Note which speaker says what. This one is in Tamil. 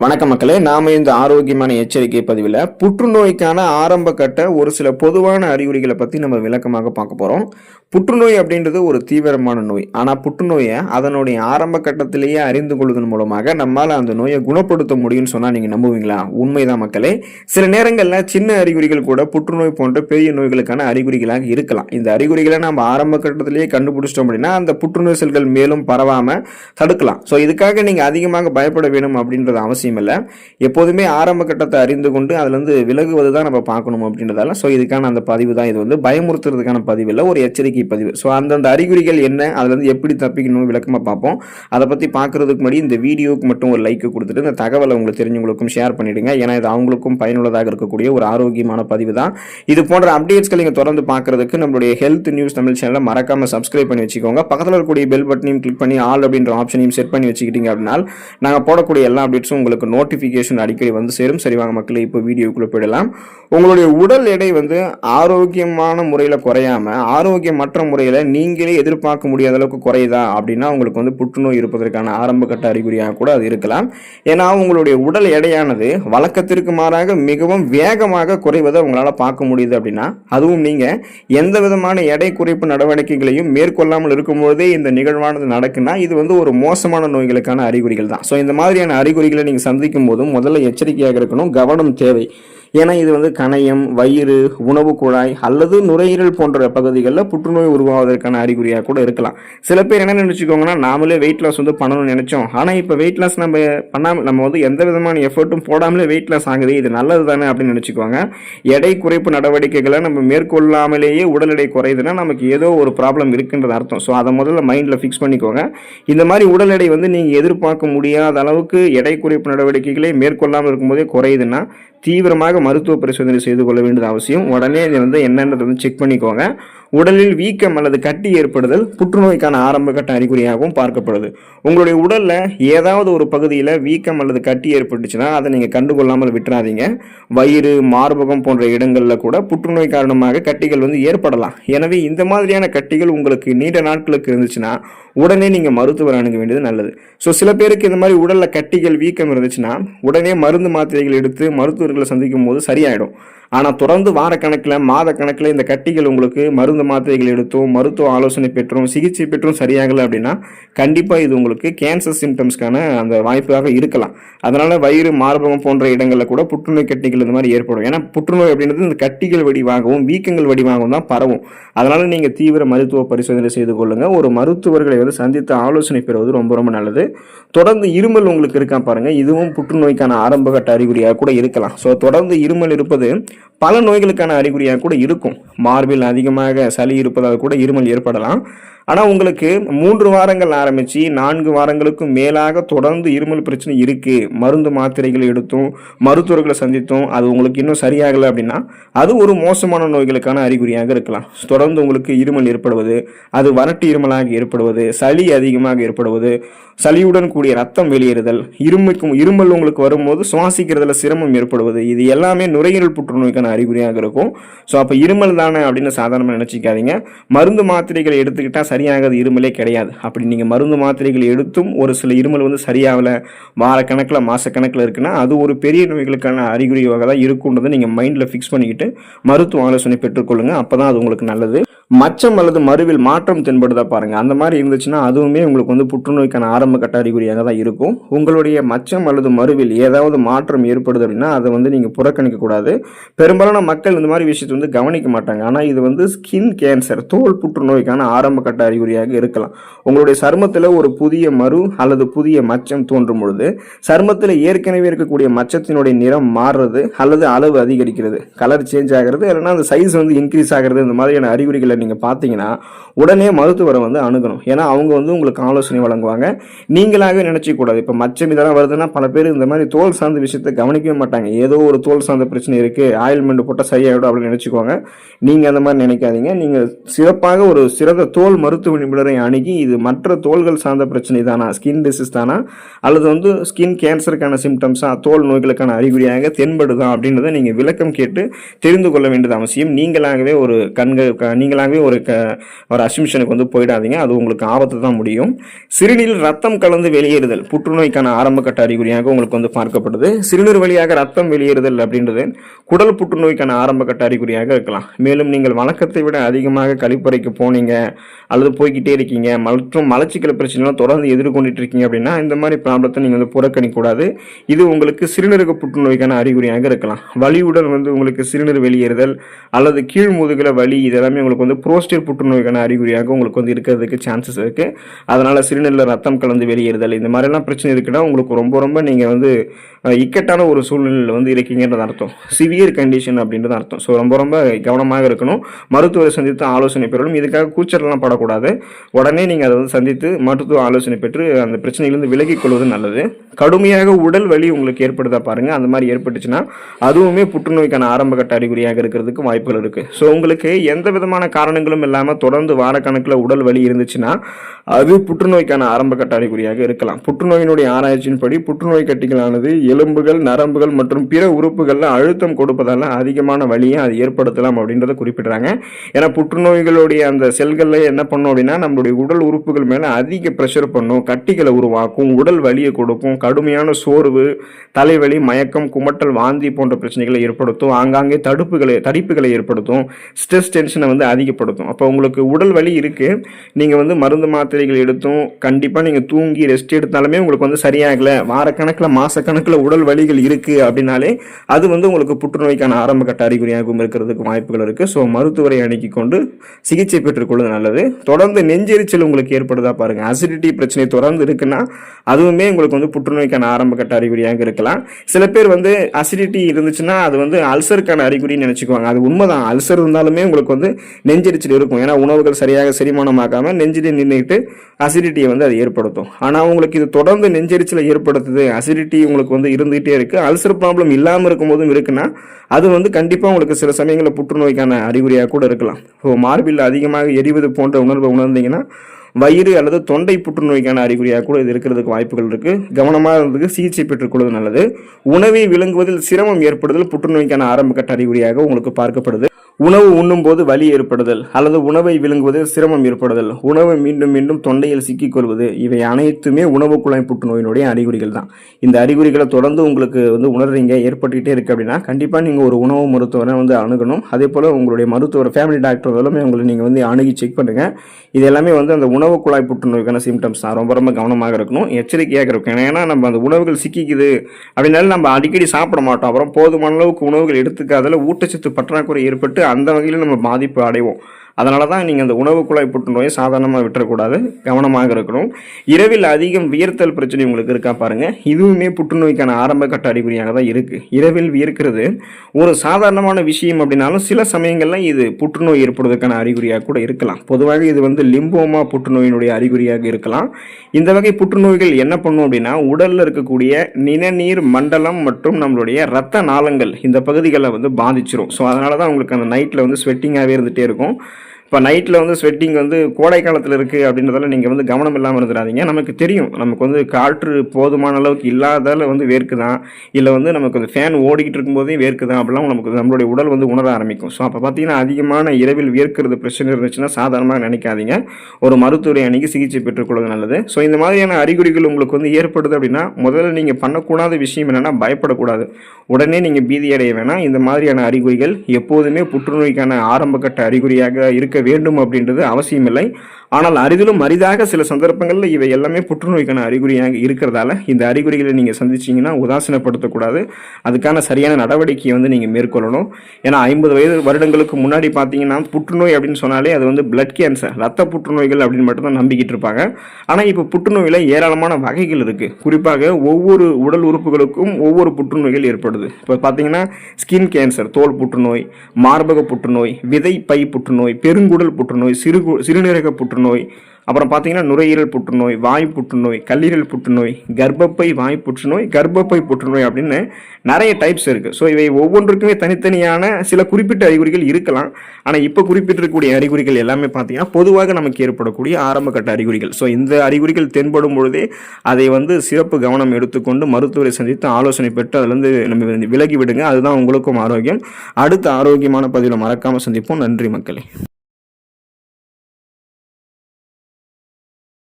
Speaker 1: வணக்கம் மக்களே நாம இந்த ஆரோக்கியமான எச்சரிக்கை பதிவில் புற்றுநோய்க்கான ஆரம்ப கட்ட ஒரு சில பொதுவான அறிகுறிகளை பற்றி நம்ம விளக்கமாக பார்க்க போகிறோம் புற்றுநோய் அப்படின்றது ஒரு தீவிரமான நோய். ஆனால் புற்றுநோயை அதனுடைய ஆரம்ப கட்டத்திலேயே அறிந்து கொள்வதன் மூலமாக நம்மால் அந்த நோயை குணப்படுத்த முடியும்னு சொன்னால் நீங்கள் நம்புவீங்களா? உண்மைதான் மக்களே. சில நேரங்களில் சின்ன அறிகுறிகள் கூட புற்றுநோய் போன்ற பெரிய நோய்களுக்கான அறிகுறிகளாக இருக்கலாம். இந்த அறிகுறிகளை நம்ம ஆரம்ப கட்டத்திலேயே கண்டுபிடிச்சிட்டோம் அப்படின்னா அந்த புற்றுநோய் செல்கள் மேலும் பரவாமல் தடுக்கலாம். ஸோ இதுக்காக நீங்கள் அதிகமாக பயப்பட வேணும் அப்படின்றது அவசியம் இல்லை எப்போதுமே ஆரம்ப கட்டத்தை அறிந்து கொண்டு அதுலேருந்து விலகுவது தான் நம்ம பார்க்கணும் அப்படின்றதால ஸோ இதுக்கான அந்த பதிவு தான். இது வந்து பயமுறுத்துறதுக்கான பதிவு இல்லை ஒரு எச்சரிக்கை பதிவு. ஸோ அந்தந்த அறிகுறிகள் என்ன அதுலேருந்து எப்படி தப்பிக்கணும் விளக்கமாக பார்ப்போம். அதை பற்றி பார்க்குறதுக்கு முன்னாடி இந்த வீடியோவுக்கு மட்டும் ஒரு லைக்கு கொடுத்துட்டு இந்த தகவலை உங்களுக்கு தெரிஞ்சவங்களுக்கும் ஷேர் பண்ணிவிடுங்க ஏன்னா இது அவங்களுக்கும் பயனுள்ளதாக இருக்கக்கூடிய ஒரு ஆரோக்கியமான பதிவு தான். இது போன்ற அப்டேட்ஸ்களை நீங்கள் தொடர்ந்து பார்க்குறதுக்கு நம்மளுடைய ஹெல்த் நியூஸ் தமிழ் சேனலை மறக்காமல் சப்ஸ்கிரைப் பண்ணி வச்சுக்கோங்க. பக்கத்தில் இருக்கக்கூடிய பெல் பட்டனையும் கிளிக் பண்ணி ஆல் அப்படின்ற ஆப்ஷனையும் செட் பண்ணி வச்சுக்கிட்டீங்க அப்படின்னா நாங்கள் போடக்கூடிய எல்லா அப்டேட்ஸும் உங்களுக்கு நோட்டிஃபிகேஷன் அடிக்கடி வந்து சேரும். சரி வாங்க மக்களை இப்போ வீடியோக்குள்ளே போயிடலாம். உங்களுடைய உடல் எடை வந்து ஆரோக்கியமான முறையில் குறையாம ஆரோக்கியமற்ற முறையில் நீங்களே எதிர்பார்க்க முடியாத அளவுக்கு குறையுதா அப்படின்னா உங்களுக்கு வந்து புற்றுநோய் இருப்பதற்கான ஆரம்பகட்ட அறிகுறியாக கூட அது இருக்கலாம். ஏன்னா உங்களுடைய உடல் எடையானது வழக்கத்திற்கு மாறாக மிகவும் வேகமாக குறைவதை உங்களால் பார்க்க முடியுது அப்படின்னா அதுவும் நீங்கள் எந்த விதமான எடை குறைப்பு நடவடிக்கைகளையும் மேற்கொள்ளாமல் இருக்கும்போதே இந்த நிகழ்வானது நடக்குன்னா இது வந்து ஒரு மோசமான நோய்களுக்கான அறிகுறிகள் தான். ஸோ இந்த மாதிரியான அறிகுறிகளை நீங்கள் சந்திக்கும் போதும் முதல்ல எச்சரிக்கையாக இருக்கணும். கவனம் தேவை. ஏன்னா இது வந்து கணையம் வயிறு உணவு குழாய் அல்லது நுரையீரல் போன்ற பகுதிகளில் புற்றுநோய் உருவாவதற்கான அறிகுறியாக கூட இருக்கலாம். சில பேர் என்ன நினச்சிக்கோங்கன்னா நாமளே வெயிட் லாஸ் வந்து பண்ணணும்னு நினச்சோம். ஆனால் இப்போ வெயிட் லாஸ் நம்ம பண்ணாமல் நம்ம வந்து எந்த விதமான எஃபர்ட்டும் போடாமலே வெயிட் லாஸ் ஆகுது. இது நல்லது தானே அப்படின்னு நினச்சிக்கோங்க எடை குறைப்பு நடவடிக்கைகளை நம்ம மேற்கொள்ளாமலேயே உடல் எடை குறையுதுன்னா நமக்கு ஏதோ ஒரு ப்ராப்ளம் இருக்குன்றது அர்த்தம். ஸோ அதை முதல்ல மைண்டில் ஃபிக்ஸ் பண்ணிக்கோங்க. இந்த மாதிரி உடல் எடை வந்து நீங்கள் எதிர்பார்க்க முடியாத அளவுக்கு எடை குறைப்பு நடவடிக்கைகளை மேற்கொள்ளாமல் இருக்கும்போதே குறையுதுன்னா தீவிரமாக மருத்துவ பரிசோதனை செய்து கொள்ள வேண்டியது அவசியம். உடனே இதை வந்து என்னன்றதை வந்து செக் பண்ணிக்கோங்க. உடலில் வீக்கம் அல்லது கட்டி ஏற்படுதல் புற்றுநோய்க்கான ஆரம்ப கட்ட அறிகுறியாகவும் பார்க்கப்படுது. உங்களுடைய உடலில் ஏதாவது ஒரு பகுதியில் வீக்கம் அல்லது கட்டி ஏற்பட்டுச்சுன்னா அதை நீங்கள் கண்டுகொள்ளாமல் விட்டுறாதீங்க. வயிறு மார்பகம் போன்ற இடங்களில் கூட புற்றுநோய் காரணமாக கட்டிகள் வந்து ஏற்படலாம். எனவே இந்த மாதிரியான கட்டிகள் உங்களுக்கு நீண்ட நாட்களுக்கு இருந்துச்சுன்னா உடனே நீங்கள் மருத்துவர் அணுக வேண்டியது நல்லது. ஸோ சில பேருக்கு இந்த மாதிரி உடலில் கட்டிகள் வீக்கம் இருந்துச்சுன்னா உடனே மருந்து மாத்திரைகள் எடுத்து மருத்துவர்களை சந்திக்கும் போது சரியாயிடும். ஆனால் தொடர்ந்து வாரக்கணக்கில் மாத கணக்கில் இந்த கட்டிகள் உங்களுக்கு மருந்து மாத்திரைகள் எடுத்தும் மருத்துவ ஆலோசனை பெற்றும் சிகிச்சை பெற்றும் சரியாகலை அப்படின்னா கண்டிப்பாக இது உங்களுக்கு கேன்சர் சிம்டம்ஸ்க்கான அந்த வாய்ப்பாக இருக்கலாம். அதனால் வயிறு மார்பகம் போன்ற இடங்களில் கூட புற்றுநோய் கட்டிகள் இந்த மாதிரி ஏற்படும். ஏன்னா புற்றுநோய் அப்படின்றது இந்த கட்டிகள் வடிவாகவும் வீக்கங்கள் வடிவாகவும் தான் பரவும். அதனால் நீங்கள் தீவிர மருத்துவ பரிசோதனை செய்து கொள்ளுங்கள் ஒரு மருத்துவர்களை வந்து சந்தித்து ஆலோசனை பெறுவது ரொம்ப ரொம்ப நல்லது. தொடர்ந்து இருமல் உங்களுக்கு இருக்கா பாருங்கள் இதுவும் புற்றுநோய்க்கான ஆரம்பகட்ட அறிகுறியாக கூட இருக்கலாம். ஸோ தொடர்ந்து இருமல் இருப்பது பல நோய்களுக்கான அறிகுறியாக கூட இருக்கும். மார்பில் அதிகமாக சளி இருப்பதால் கூட இருமல் ஏற்படலாம். ஆனால் உங்களுக்கு மூன்று வாரங்கள் ஆரம்பித்து நான்கு வாரங்களுக்கும் மேலாக தொடர்ந்து இருமல் பிரச்சனை இருக்குது மருந்து மாத்திரைகளை எடுத்தும் மருத்துவர்களை சந்தித்தும் அது உங்களுக்கு இன்னும் சரியாகலை அப்படின்னா அது ஒரு மோசமான நோய்களுக்கான அறிகுறியாக இருக்கலாம். தொடர்ந்து உங்களுக்கு இருமல் ஏற்படுவது அது வறட்டு இருமலாக ஏற்படுவது சளி அதிகமாக ஏற்படுவது சளியுடன் கூடிய ரத்தம் வெளியேறுதல் இருமைக்கும் இருமல் உங்களுக்கு வரும்போது சுவாசிக்கிறதுல சிரமம் ஏற்படுவது இது எல்லாமே நுரையீரல் புற்றுநோய்க்கான அறிகுறியாக இருக்கும். ஸோ அப்போ இருமல் தானே அப்படின்னு சாதாரணமாக நினச்சிக்காதீங்க. மருந்து மாத்திரைகளை எடுத்துக்கிட்டால் சரியாகாத இருமலே கிடையாது. அப்படி நீங்கள் மருந்து மாத்திரைகள் எடுத்தும் ஒரு சில இருமல் வந்து சரியாகலை வாரக்கணக்கில் மாதக்கணக்கில் இருக்குன்னா அது ஒரு பெரிய நோய்களுக்கான அறிகுறியாக தான் இருக்குன்றதை நீங்கள் மைண்டில் ஃபிக்ஸ் பண்ணிக்கிட்டு மருத்துவ ஆலோசனை பெற்றுக்கொள்ளுங்கள் அப்போ தான் அது உங்களுக்கு நல்லது. மச்சம் அல்லது மருவில் மாற்றம் தென்படுதா பாருங்க. அந்த மாதிரி இருந்துச்சுன்னா அதுவுமே உங்களுக்கு வந்து புற்றுநோய்க்கான ஆரம்ப கட்ட அறிகுறியாக தான் இருக்கும். உங்களுடைய மச்சம் அல்லது மருவில் ஏதாவது மாற்றம் ஏற்படுது அப்படின்னா அதை வந்து நீங்கள் புறக்கணிக்க கூடாது. பெரும்பாலான மக்கள் இந்த மாதிரி விஷயத்தை வந்து கவனிக்க மாட்டாங்க. ஆனால் இது வந்து ஸ்கின் கேன்சர் தோல் புற்றுநோய்க்கான ஆரம்ப கட்ட அறிகுறியாக இருக்கலாம். உங்களுடைய சருமத்தில் ஒரு புதிய மறு அல்லது புதிய மச்சம் தோன்றும் பொழுது சருமத்தில் ஏற்கனவே இருக்கக்கூடிய மச்சத்தினுடைய நிறம் மாறுறது அல்லது அளவு அதிகரிக்கிறது. கலர் சேஞ்ச் ஆகிறது இல்லைன்னா அந்த சைஸ் வந்து இன்க்ரீஸ் ஆகிறது இந்த மாதிரியான அறிகுறிகளை நீங்கள் பார்த்தீங்கன்னா உடனே மருத்துவரை வந்து அணுகணும். ஏன்னா அவங்க வந்து உங்களுக்கு ஆலோசனை வழங்குவாங்க. நீங்களாகவே நினச்சிக்கூடாது இப்போ மச்சம் இதெல்லாம் வருதுன்னா பல பேர் இந்த மாதிரி தோல் சார்ந்த விஷயத்தை கவனிக்கவே மாட்டாங்க. ஏதோ ஒரு தோல் சார்ந்த பிரச்சனை இருக்குது ஆயில்மெண்ட் போட்டால் சரியாயிடும் அப்படின்னு நினச்சிக்குவாங்க. நீங்கள் அந்த மாதிரி நினைக்காதீங்க. நீங்கள் சிறப்பாக ஒரு சிறந்த தோல் மருத்துவ நிபுணரை அணுகி இது மற்ற தோள்கள் சார்ந்த பிரச்சனை தானா? ஸ்கின் டிசீஸ் தானா? அல்லது வந்து ஸ்கின் கேன்சருக்கான சிம்டம்ஸா தோல் நோய்களுக்கான அறிகுறியாக தென்படுதா? அப்படின்றத நீங்கள் விளக்கம் கேட்டு தெரிந்து கொள்ள வேண்டியது அவசியம். நீங்களாகவே ஒரு கண்கள் நீங்களாக தவறாகவே ஒரு க ஒரு அசிம்ஷனுக்கு வந்து போயிடாதீங்க. அது உங்களுக்கு ஆபத்து தான் முடியும். சிறுநீரில் ரத்தம் கலந்து வெளியேறுதல் புற்றுநோய்க்கான ஆரம்ப கட்ட அறிகுறியாக உங்களுக்கு வந்து பார்க்கப்படுது. சிறுநீர் வழியாக ரத்தம் வெளியேறுதல் அப்படின்றது குடல் புற்றுநோய்க்கான ஆரம்ப கட்ட அறிகுறியாக இருக்கலாம். மேலும் நீங்கள் வழக்கத்தை விட அதிகமாக கழிப்பறைக்கு போனீங்க அல்லது போய்கிட்டே இருக்கீங்க மற்றும் மலச்சிக்கல் பிரச்சனைலாம் தொடர்ந்து எதிர்கொண்டுட்டு இருக்கீங்க அப்படின்னா இந்த மாதிரி ப்ராப்ளத்தை நீங்கள் வந்து புறக்கணிக்கூடாது இது உங்களுக்கு சிறுநீரக புற்றுநோய்க்கான அறிகுறியாக இருக்கலாம். வலியுடன் வந்து உங்களுக்கு சிறுநீர் வெளியேறுதல் அல்லது கீழ் முதுகில் வலி இதெல்லாமே உங்களுக்கு வந்து புரோஸ்டேட் புற்றுநோய்க்கான அறிகுறியாக உங்களுக்கு வந்து இருக்கிறதுக்கு சான்சஸ் இருக்குது அதனால் சிறுநீரில் ரத்தம் கலந்து வெளியேறுதல் இந்த மாதிரிலாம் பிரச்சனை இருக்குன்னா உங்களுக்கு ரொம்ப ரொம்ப நீங்கள் வந்து இக்கட்டான ஒரு சூழ்நிலையில் வந்து இருக்கீங்கன்றது அர்த்தம். சிவியர் கண்டிஷன் அப்படின்றது அர்த்தம். ஸோ ரொம்ப ரொம்ப கவனமாக இருக்கணும். மருத்துவரை சந்தித்து ஆலோசனை பெறணும். இதுக்காக கூச்சல்லாம் படக்கூடாது. உடனே நீங்கள் அதை வந்து சந்தித்து மருத்துவ ஆலோசனை பெற்று அந்த பிரச்சனையிலிருந்து விலகிக் கொள்வது நல்லது. கடுமையாக உடல் வலி உங்களுக்கு ஏற்படுதா பாருங்கள் அந்த மாதிரி ஏற்பட்டுச்சுன்னா அதுவுமே புற்றுநோய்க்கான ஆரம்பகட்ட அறிகுறியாக இருக்கிறதுக்கு வாய்ப்புகள் இருக்குது ஸோ உங்களுக்கு எந்த விதமான காரணங்களும் இல்லாமல் தொடர்ந்து வாரக்கணக்கில் உடல் வலி இருந்துச்சுன்னா அது புற்றுநோய்க்கான ஆரம்பகட்ட அறிகுறியாக இருக்கலாம். புற்றுநோயினுடைய ஆராய்ச்சியின்படி புற்றுநோய் கட்டிகளானது எலும்புகள் நரம்புகள் மற்றும் பிற உறுப்புகளில் அழுத்தம் கொடுப்பதால் அதிகமான வலியை அது ஏற்படுத்தலாம் அப்படின்றத குறிப்பிடுறாங்க. ஏன்னா புற்றுநோய்களுடைய அந்த செல்களில் என்ன பண்ணும் அப்படின்னா நம்மளுடைய உடல் உறுப்புகள் மேலே அதிக ப்ரெஷர் பண்ணும். கட்டிகளை உருவாக்கும் உடல் வலியை கொடுக்கும் கடுமையான சோர்வு தலைவலி மயக்கம் குமட்டல் வாந்தி போன்ற பிரச்சனைகளை ஏற்படுத்தும் ஆங்காங்கே தடுப்புகளை தடிப்புகளை ஏற்படுத்தும் ஸ்ட்ரெஸ் டென்ஷனை வந்து அதிக ஏற்படுத்தும். அப்போ உங்களுக்கு உடல் வலி இருக்குது நீங்கள் வந்து மருந்து மாத்திரைகள் எடுத்தும் கண்டிப்பாக நீங்கள் தூங்கி ரெஸ்ட் எடுத்தாலுமே உங்களுக்கு வந்து சரியாகலை. வாரக்கணக்கில் மாதக்கணக்கில் உடல் வலிகள் இருக்குது அப்படின்னாலே அது வந்து உங்களுக்கு புற்றுநோய்க்கான ஆரம்ப கட்ட அறிகுறியாகவும் இருக்கிறதுக்கு வாய்ப்புகள் இருக்குது ஸோ மருத்துவரை அணுகி கொண்டு சிகிச்சை பெற்றுக்கொள்வது நல்லது. தொடர்ந்து நெஞ்செரிச்சல் உங்களுக்கு ஏற்படுதா பாருங்க. அசிடிட்டி பிரச்சனை தொடர்ந்து இருக்குன்னா அதுவுமே உங்களுக்கு வந்து புற்றுநோய்க்கான ஆரம்ப கட்ட அறிகுறியாக இருக்கலாம். சில பேர் வந்து அசிடிட்டி இருந்துச்சுன்னா அது வந்து அல்சருக்கான அறிகுறின்னு நினச்சிக்குவாங்க. அது உண்மைதான். அல்சர் இருந்தாலுமே உங்களுக்கு வந்து நெஞ்செரிச்சல் இருக்கும். ஏன்னா உணவுகள் சரியாக செரிமானமாக்காம நெஞ்சிலே நின்றுட்டு அசிடிட்டியை வந்து அது ஏற்படுத்தும். ஆனால் உங்களுக்கு இது தொடர்ந்து நெஞ்செரிச்சலை ஏற்படுத்துது அசிடிட்டி உங்களுக்கு வந்து இருந்துகிட்டே இருக்குது அல்சர் ப்ராப்ளம் இல்லாமல் இருக்கும்போதும் இருக்குன்னா அது வந்து கண்டிப்பாக உங்களுக்கு சில சமயங்களில் புற்றுநோய்க்கான அறிகுறியாக கூட இருக்கலாம். ஸோ மார்பில் அதிகமாக எரிவது போன்ற உணர்வை உணர்ந்தீங்கன்னா வயிறு அல்லது தொண்டை புற்றுநோய்க்கான அறிகுறியாக கூட இது இருக்கிறதுக்கு வாய்ப்புகள் இருக்குது கவனமாக இருந்ததுக்கு சிகிச்சை பெற்றுக்கொள்வது நல்லது. உணவை விளங்குவதில் சிரமம் ஏற்படுதல் புற்றுநோய்க்கான ஆரம்பக்கட்ட அறிகுறியாக உங்களுக்கு பார்க்கப்படுது. உணவு உண்ணும்போது வலி ஏற்படுதல் அல்லது உணவை விழுங்குவதில் சிரமம் ஏற்படுதல். உணவு மீண்டும் மீண்டும் தொண்டையில் சிக்கிக்கொள்வது இவை அனைத்துமே உணவு குழாய் புற்றுநோயினுடைய அறிகுறிகள் தான். இந்த அறிகுறிகளை தொடர்ந்து உங்களுக்கு வந்து உணர்றீங்க ஏற்பட்டுக்கிட்டே இருக்குது அப்படின்னா கண்டிப்பாக நீங்கள் ஒரு உணவு மருத்துவரை வந்து அணுகணும். அதே போல் உங்களுடைய மருத்துவர் ஃபேமிலி டாக்டர் எல்லாமே உங்களை நீங்கள் வந்து அணுகி செக் பண்ணுங்கள் இது எல்லாமே வந்து அந்த உணவு குழாய் புற்றுநோய்க்கான சிம்டம்ஸ் தான். ரொம்ப ரொம்ப கவனமாக இருக்கணும். எச்சரிக்கையாக இருக்கும் ஏன்னா நம்ம அந்த உணவுகள் சிக்கிக்குது அப்படின்னாலும் நம்ம அடிக்கடி சாப்பிட மாட்டோம். அப்புறம் போதுமான அளவுக்கு உணவுகள் எடுத்துக்காதல ஊட்டச்சத்து பற்றாக்குறை ஏற்பட்டு அந்த வகையில் நம்ம பாதிப்பு அடைவோம். அதனால தான் நீங்கள் அந்த உணவு குழாய் புற்றுநோயை சாதாரணமாக விட்டுறக்கூடாது. கவனமாக இருக்கணும். இரவில் அதிகம் வியர்த்தல் பிரச்சனை உங்களுக்கு இருக்கா பாருங்கள் இதுவுமே புற்றுநோய்க்கான ஆரம்ப கட்ட அறிகுறியாக தான் இருக்குது இரவில் வியர்க்கிறது ஒரு சாதாரணமான விஷயம் அப்படின்னாலும் சில சமயங்களில் இது புற்றுநோய் ஏற்படுவதற்கான அறிகுறியாக கூட இருக்கலாம். பொதுவாக இது வந்து லிம்போமா புற்றுநோயினுடைய அறிகுறியாக இருக்கலாம். இந்த வகை புற்றுநோய்கள் என்ன பண்ணும் அப்படின்னா உடலில் இருக்கக்கூடிய நிணநீர் மண்டலம் மற்றும் நம்மளுடைய ரத்த நாளங்கள் இந்த பகுதிகளை வந்து பாதிச்சிரும். ஸோ அதனால தான் உங்களுக்கு அந்த நைட்டில் வந்து ஸ்வெட்டிங்காகவே இருந்துகிட்டே இருக்கும். இப்போ நைட்டில் வந்து ஸ்வெட்டிங் வந்து கோடை காலத்தில் இருக்குது அப்படின்றதால நீங்கள் வந்து கவனம் இல்லாமல் இருந்துடாதீங்க நமக்கு தெரியும். நமக்கு வந்து காற்று போதுமான அளவுக்கு இல்லாதால வந்து வேர்க்குதான். இல்லை வந்து நமக்கு அந்த ஃபேன் ஓடிக்கிட்டு இருக்கும்போதே வேர்க்குதான். அப்படிலாம் நமக்கு நம்மளுடைய உடல் வந்து உணர ஆரம்பிக்கும். ஸோ அப்போ பார்த்தீங்கன்னா அதிகமான இரவில் வேர்க்கிறது பிரச்சனை இருந்துச்சுன்னா சாதாரணமாக நினைக்காதீங்க. ஒரு மருத்துவரை அணுகி சிகிச்சை பெற்றுக்கொள்வது நல்லது. ஸோ இந்த மாதிரியான அறிகுறிகள் உங்களுக்கு வந்து ஏற்படுது அப்படின்னா முதல்ல நீங்கள் பண்ணக்கூடாத விஷயம் என்னென்னா பயப்படக்கூடாது. உடனே நீங்கள் பீதி அடைய வேணாம். இந்த மாதிரியான அறிகுறிகள் எப்போதுமே புற்றுநோய்க்கான ஆரம்பக்கட்ட அறிகுறியாக இருக்க வேண்டும் அப்படின்றது அவசியமில்லை ஆனால் அரிதிலும் அரிதாக சில சந்தர்ப்பங்களில் இவை எல்லாமே புற்றுநோய்க்கான அறிகுறியாக இருக்கிறதால இந்த அறிகுறிகளை நீங்கள் சந்திச்சீங்கன்னா உதாசீனப்படுத்தக்கூடாது. அதுக்கான சரியான நடவடிக்கையை வந்து நீங்கள் மேற்கொள்ளணும். ஏன்னா ஐம்பது வயது வருடங்களுக்கு முன்னாடி பார்த்தீங்கன்னா புற்றுநோய் அப்படின்னு சொன்னாலே அது வந்து பிளட் கேன்சர் ரத்த புற்றுநோய்கள் அப்படின்னு மட்டும்தான் நம்பிக்கிட்டு இருப்பாங்க. ஆனால் இப்போ புற்றுநோயில் ஏராளமான வகைகள் இருக்குது குறிப்பாக ஒவ்வொரு உடல் உறுப்புகளுக்கும் ஒவ்வொரு புற்றுநோய்கள் ஏற்படுது. இப்போ பார்த்தீங்கன்னா ஸ்கின் கேன்சர் தோல் புற்றுநோய் மார்பக புற்றுநோய் விதை பை புற்றுநோய் பெருங்குடல் புற்றுநோய் சிறு சிறுநீரக புற்றுநோய் அப்புறம் பார்த்தீங்கன்னா நுரையீரல் புற்றுநோய் வாய் புற்றுநோய் கல்லீரல் புற்றுநோய் கர்ப்பப்பை வாய் புற்றுநோய் கர்ப்பப்பை புற்றுநோய் அப்படின்னு நிறைய டைப்ஸ் இருக்குது ஸோ இவை ஒவ்வொன்றுக்குமே தனித்தனியான சில குறிப்பிட்ட அறிகுறிகள் இருக்கலாம். ஆனால் இப்போ குறிப்பிட்டிருக்கக்கூடிய அறிகுறிகள் எல்லாமே பார்த்தீங்கன்னா பொதுவாக நமக்கு ஏற்படக்கூடிய ஆரம்பகட்ட அறிகுறிகள். ஸோ இந்த அறிகுறிகள் தென்படும் பொழுதே அதை வந்து சிறப்பு கவனம் எடுத்துக்கொண்டு மருத்துவரை சந்தித்து ஆலோசனை பெற்று அதுலேருந்து நம்ம விலகி விடுங்க. அதுதான் உங்களுக்கும் ஆரோக்கியம். அடுத்த ஆரோக்கியமான பதிவில் மறக்காமல் சந்திப்போம். நன்றி மக்களே.